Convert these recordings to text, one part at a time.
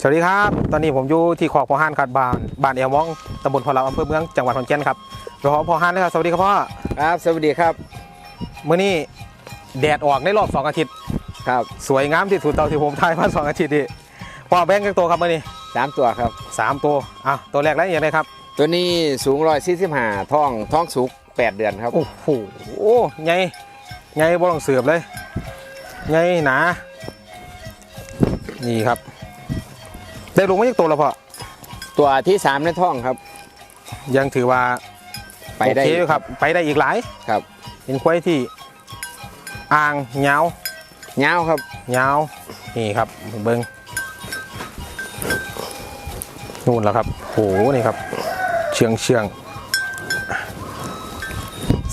สวัสดีครับ ตอนนี้ผมอยู่ที่ขอกพอห้านครับบ้านบ้านเอวมองตำบลพอเราอำเภอเมืองจังหวัดขอนแก่นครับรอพอห้านนะครับสวัสดีครับพ่อครับ สวัสดีครับมื้อนี้แดดออกในรอบสองอาทิตย์ครับสวยงามที่สุดเท่าที่ผมถ่ายมาสองอาทิตย์นี่พ่อแบงค์กันตัวครับมื้อนี้สามตัวครับสามตัวอะตัวแรกแล้วอย่างไรครับ ตัวนี้สูงร้อยสี่สิบห้าท้องท้องสุกแปดเดือนครับโอ้โหใหญ่ใหญ่บ่ต้องเสือบเลยใหญ่หนานี่ครับ ได้ลงมาจากตัวแล้วพ่อตัวที่สามในท้องครับ ยังถือว่าไปได้โอเคอยู่ครับ ไปได้อีกหลาย ครับเป็นควายที่อ่างเหงาเงาวครับยาวนี่ครับเบิงนู่นแล้วครับโหนี่ครับ เชียงเชียง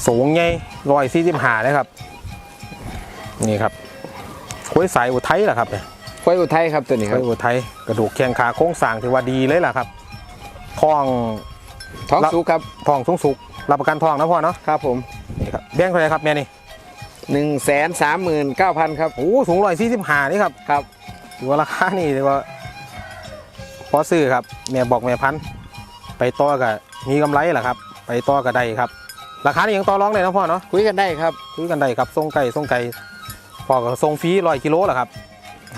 สูงไงร้อยสี่สิบห้าเลยครับ นี่ครับคุ้ยสายอุทัยแหละครับเนี่ย ควายอุทัยครับตัวนี้คคุ้รับยอุทัยกระดูกแข้งขาโค้งสร้างถือว่าดีเลยล่ะครับท้องท้องสุกครับ ท้องทุงสุกรับประกันท้องนะพ่อเนาะครับผมนี่ครับแบ่งเท่าไหรครับแม่นี่หนึ่งแสนสามหมื่นเก้าพันครับ โอ้สูงร้อยสี่สิบห้านี่ครับครับ ถือว่าราคานี่ถือว่าพอซื้อครับแม่บอกแม่พันธุ์ไปต่อกับมีกำไรแหละครับ ไปต่อกับได้ครับ ราคานี่ยังต่อรองเลยนะพ่อเนาะ คุยกันได้ครับ ซื้อกันได้ครับส่งไก่ส่งไก่พ่อก็ส่งฟรีร้อยกิโลแหละครับ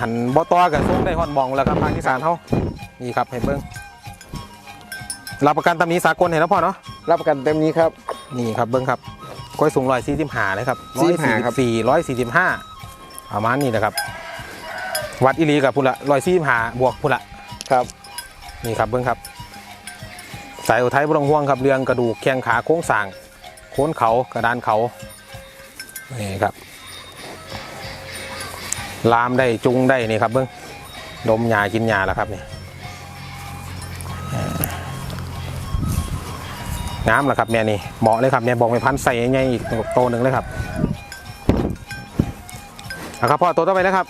หันบ่ต่อกับส่งได้ฮอดหมองแล้วครับทางที่สารเขานี่ครับให้เบิ้งรับประกันตำหนี้สากลเห็นนะพ่อเนาะรับประกันเต็มนี้ครับ นี่ครับเบิ้งครับกล้วยสูงร้อยสี่สิบห้าเลยครับร้อยสี่45ครัสิบ บสี่ร้อยสี่สิบห้าประมาณนี้นะครับ วัดอิลีกับพุ่นละร้อยสี่สิบห้าบวกพุ่นละ ครับ นี่ครับเบิ้งครับ สายอุทัยบรงห่วงครับเรืองกระดูกแข้งขาโค้งสร้างโค้นเขากระดานเขานี่ครับ ลามได้จุงได้นี่ครับเบิ้งดมยากินยาแล้วครับนี่งามแล้วครับแม่นี่เหมาะเลยครับแม่บอกไม่พันใส่ใหญ่ๆอีกโตหนึ่งเลยครับเอาครับพ่อตัวต่อไปนะครับ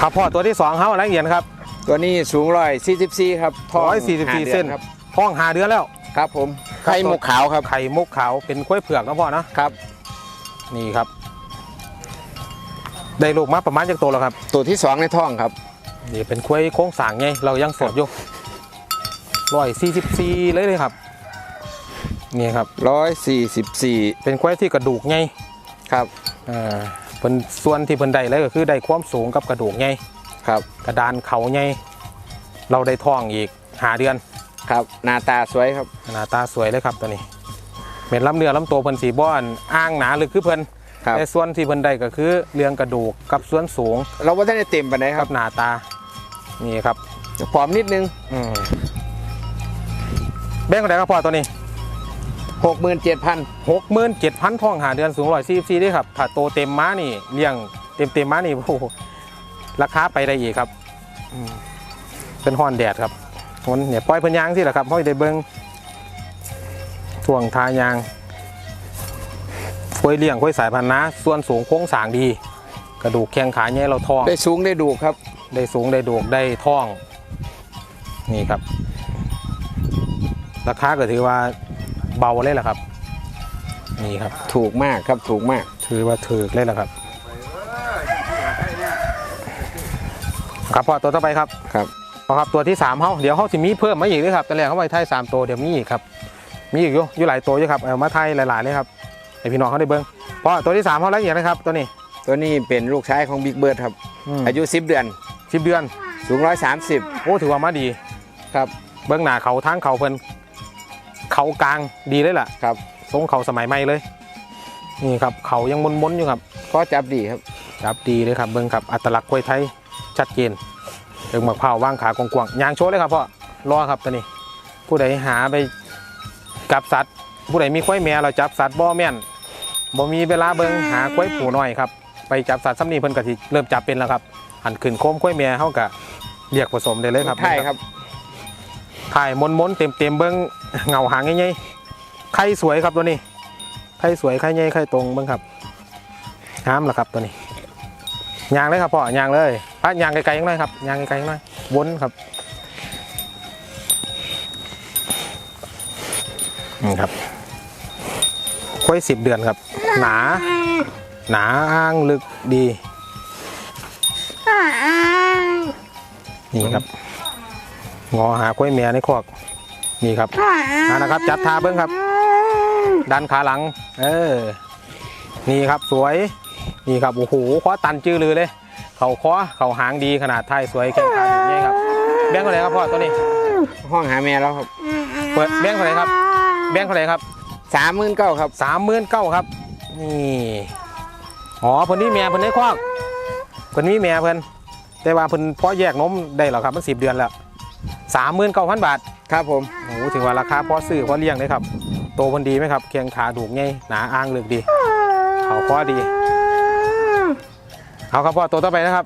ครับพ่อตัวที่สองเขาอะไรเอียนครับ ตัวนี้สูงร้อยสี่สิบสี่ครับท้องร้อยสี่สิบห้าสี่ดือเส้นครับท้องหาเดือนแล้วครับผมครับไข่หมกขาวครับไข่มุกขาวเป็นกล้วยเผือกนะพ่อนะครับ นี่ครับ ได้ลูกมาประมาณจากตัวแล้วครับ ตัวที่สองในท้องครับนี่เป็นกล้วยโค้งสร้างไงเรายังสดอยู่ร้อยสี่สิบสี่เลยเลยครับนี่ครับร้อยสี่สิบสี่เป็นกล้วยที่กระดูกไงครับอ่าเป็นส่วนที่เพิ่นได้เลยก็คือได้ความสูงกับกระดูกไงครับกระดานเขาไงเราได้ท้องอีกหาเดือนครับหน้าตาสวยครับหน้าตาสวยเลยครับตัวนี้เม็ดลำเนื้อลำตัวเพิ่นสีบ้อนอ้างหนาหรือคือเพิ่นครับ แต่ส่วนที่เพิ่นได้ก็คือเรื่องกระดูกกับส่วนสูงเราไม่ได้เต็มไปไหนใดคกัรับบหน้าตา นี่ครับผอมนิดนึงอืมแบ่งกันได้ครับพ่อตัวนี้หกหมื่นเจ็ดพันหกหมื่นเจ็ดพันทองหาเดือนสูงร้อยสี่สี่ด้วยครับ ถ้าโตเต็มม้านี่เลี้ยงเต็มเต็มม้านี่โอ้โหราคาไปได้อีกครับอืมเป็นห้อนแดดครับมันเนี่ยปล่อยเพันยางสิแหละครับห้อยได้เบิ้งช่วงทายาง ค่อยเลี้ยงค่อยสายพันธุ์นะส่วนสูงโค้งสร้างดี กระดูกแข้งขาเนี่ยเราทอง ได้สูงได้ดูครับ ได้สูงได้โดกได้ท่อง นี่ครับ ราคาก็ถือว่าเบาเลยแหละครับ นี่ครับ ถูกมากครับถูกมาก ถือว่าถือเลยแหละครับครับพอตัวต่อไปครับครับพอครับตัวที่สามเขาเดี๋ยวเขาจะมีเพิ่มมาอีกเลยครับแต่แรกเขาไปไทยสามตัวเดี๋ยวมีอีกครับ มีอีกอยู่อยู่หลายตัวอยู่ครับเอามาไทยหลายๆเลยครับ ให้พี่น้องเขาได้เบิ้งเพราะตัวที่สามเขาละเอียดนะครับตัวนี้ตัวนี้เป็นลูกชายของบิ๊กเบิร์ดครับ อายุ 10 เดือน สิบเดือน สูง 130 โอ้ถือว่ามาดี ครับ เบื้องหน้าเขาทางเขาเพิ่นเขากลางดีเลยล่ะครับ ทรงเขาสมัยใหม่เลย นี่ครับเขายังมนๆอยู่ครับข้อจับดีครับ จับดีเลยครับเบิ้งครับอัตลักษณ์กล้วยไทยชัดเจนเบิ่งมะพร้าวว่างขากว้างๆยางโชว์เลยครับพ่อรอครับตัวนี้ ผู้ใดหาไปกับสัตว์ ผู้ใดมีควายแม่เราจับสัตว์บ่แม่นบ่มีเวลาเบิ่งหาควายผูน้อยครับไปจับสัตว์ซ้ำนี้เพิ่นก็สิเริ่มจับเป็นแล้วครับหันขึ้นโคมควายแม่เฮาก็เรียกผสมได้เลยครับไทยครับถ่ายมนมนๆเต็มเต็มๆเบิ้งเงาหางใหญ่ๆไข่สวยครับตัวนี้ไข่สวยไข่ใหญ่ไข่ตรงเบิ้งครับงามละครับตัวนี้ยางเลยครับพ่อยางเลยพัดยางไกลๆยังไงครับยางไกลๆยังไงวนครับนี่ครับ ค่อยสิบเดือนครับ หนา หนาอ้างลึกดีนี่ครับงอหากล้วยแม่ในคอกนี่ครับอ่านะครับ จัดทาเบิ้งครับ ดันขาหลัง เออ นี่ครับสวย นี่ครับโอ้โหคว้าตันจื้อลือเลย เขาคว้าเขาหางดีขนาดไทยสวยแข้งขาถึงนี่ครับแบงค์เท่าไหร่ครับพ่อตัวนี้ ห้องหาแม่แล้วครับ เปิดแบงค์เท่าไหร่ครับ แบงค์เท่าไหร่ครับ สามหมื่นเก้าครับสามหมื่นเก้าครับ นี่อ๋อเพิ่นนี่แม่เพิ่นได้คว้างเพิ่นมีแม่เพิ่นแต่ว่าเพิ่นพอแยกนมได้แล้วครับมันสิบเดือนแล้วสามหมื่นเก้าพันบาทครับผมโอ้โหถึงว่าราคาพอซื้อพอเลี้ยงเลยครับโตเพิ่นดีไหมครับเคียงขาดูกไงหนาอ้างเลือกดีเขาคอดีเอาครับพ่อตัวต่อไปนะครับ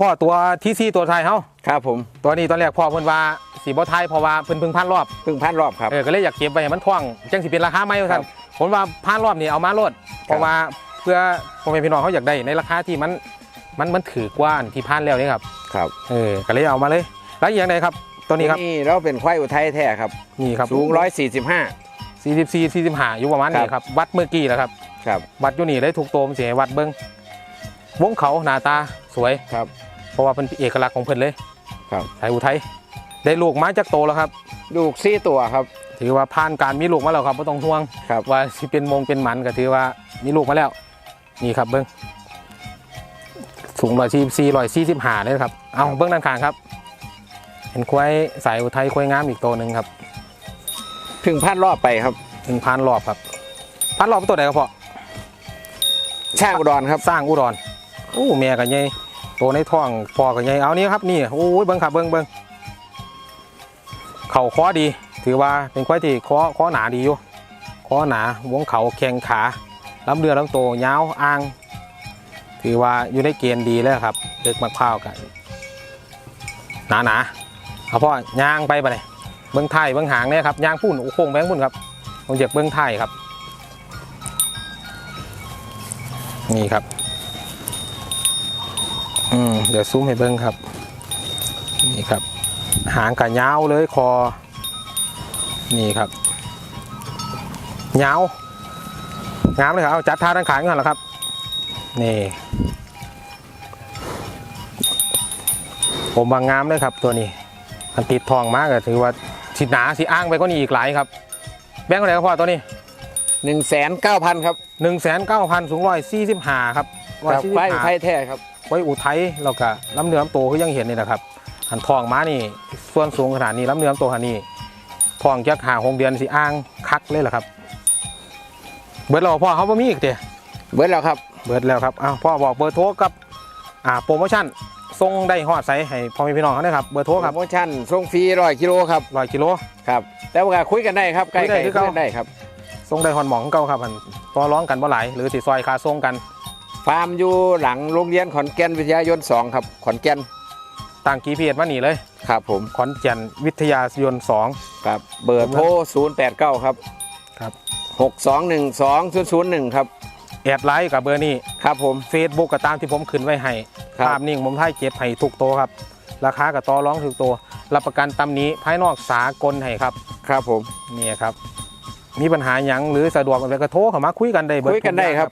พ่อตัวที่ซี่ตัวไทยเฮาครับผมตัวนี้ตอนแรกพ่อเพิ่นว่า สีบ่ไทยเพราะว่าเพิ่นเพิ่งพันรอบเพิ่งพันรอบครับ เออก็เลยอยากเก็บไว้ให้มันท่องจังสิเป็นราคาไหมว่าซั่นผมว่าพันรอบนี่เอามาโลดเพราะว่าเพื่อพ่อแม่พี่น้องเขาอยากได้ในราคาที่มันมันมันถือกว่าอันที่พันแล้วนี่ครับครับ เออก็เลยเอามาเลย แล้วอีกอย่างใดครับตัวนี้ครับนี่เราเป็นควายอุทัยแท้ครับ นี่ครับสูงร้อยสี่สิบห้า44 45อยู่ประมาณนี้ครับวัดเมื่อกี้แหละครับ ครับ วัดอยู่นี่ได้ถูกโตมเสียวัดเบิ้งวงเขาหน้าตาสวยครับ เพราะว่าเป็นเอกลักษณ์ของเพิ่นเลยครับ ไทยอุทัย ได้ลูกไม้จากโตแล้วครับ ลูกซี่ตัวครับถืถือว่าผ่านการมีลูกมาแล้วครับไม่ต้องห่วงครับว่าสิเป็นมงเป็นหมันก็ถือว่ามีลูกมาแล้ว นี่ครับเบิ้งสูงร้อยสี่สี่ร้อยสี่สิบห้าเลยครับ เอาเบิ้งด้านข้างครับ เห็นควายสายอุทัยควายงามอีกตัวหนึ่งครับเพิ่งพันรอบไปครับถึงพันรอบครับพันรอบเป็นตัวไหนครับพ่อช่างอุดรครับสร้างอุดรโอ้แม่กันใหญ่ตัวในท้องพ่อกันใหญ่เอานี่ครับนี่โอ้ยเบิ้งครับเบิ้งเบิ้ง เข่าคอดี ถือว่าเป็นควายที่คอคอหนาดีอยู่คอหนาวงเขาแข็งขาลำเรือลำโตยาวอ่าง ถือว่าอยู่ในเกณฑ์ดีแล้วครับเด็กมะพร้าวกันหนาหนาเอาพ่อย่างไปไปเลยเบิ้องไทยเบิ้องหางเนี่ยครับย่างพุ่นโอ้โค้งแบงพุ่นครับผมอยากเบิ้องไทยครับ นี่ครับอืมเดี๋ยวซูมให้เบิ้งครับ นี่ครับ หางกับยาวเลยคอ นี่ครับยาวงามเลยครับเอาจัดท่าด้านขางก่อนเหรอครับ นี่ผมบางงามเลยครับตัวนี้มันติดทองมากก็ถือว่าสิหนาสิอ้างไปก็นี่อีกหลายครับ แบงค์เท่าไหร่ครับพ่อตัวนี้หนึ่งแสนเก้าพันครับหนึ่งแสนเก้าพันสูงร้อยสี่สิบห้าครับครับควายอุทัยแท้ครับไว้อุทัยเราก็ลำเนื้อลำโตคือยังเห็นนี่นะครับ หันทองม้านี่ ส่วนสูงขนาดนี้ลำเนื้อลำโตขนาดนี้ทองจักหาหงเดือนสิอ้างคักเลยเหรอครับ เบิร์ดเราพ่อเขาบ่มีอีกเดียเบิร์ดแล้วครับ เบิร์ดแล้วครับอ้าวพ่อบอกเบอร์โทรกับอ่าโปรโมชั่นส่งได้ฮอดใสให้พ่อแม่พี่น้องเขาได้ครับเบอร์โทรโปครรับโมชั่นส่งฟรีร้อยกิโลครับร้อยกิโลครับแต่ว่าคุยกันได้ครับใกล้คุยได้ๆคือคุเก่ายกันได้ครับส่งได้ฮอนหมองเก่าครับมันต่อร้องกันบ่หลายหรือสิซอยคาส่งกันฟาร์มอยู่หลังโรงเรียนขอนแก่นวิทยายน2ครับขอนแก่น ต่างกีพีเอมาหนีเลย ครับผมขอนแก่นวิทยายนสองครับเบอร์โทร089 ครับครับ6212001 ครับแอดไลน์กับเบอร์นี้ครับผมเฟซบุ๊กก็ตามที่ผมขึ้นไว้ให้ครับภาพนิ่งผมถ่ายเก็บให้ทุกโตวครับ ราคากับต่อร้องทุกโตวรับประกันตำหนี้ภายนอกสากลให้ครับ ครับผมนี่ครับ มีปัญหาหยังหรือสะดวกอะไรก็โทรเข้ามาคุยกันได้เบิคุยกันได้ครับ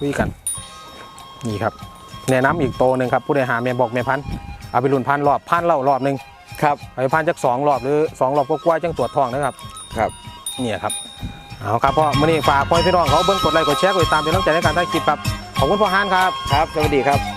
คุยกัน นี่ครับแนะนำอีกโตวหนึ่งครับ ผู้ใดหาแม่บอกแม่พันธุ์ เอาไปรุ่นพันรอบพันเล่ารอบหนึ่งครับเอาไปพันจักสองรอบหรือสองรอบก็กว่าๆจังตรวจทองนะครับครับเนี่ยครับเอาครับพ่อมื่อนี้ฝากพ่อพี่น้องเขาเบิ้งกดไลค์กดแชร์กดติดตามเป็นกำลังใจในการถ่ายคลิปครับขอบคุณพ่อฮานครับครับสวัสดีครับ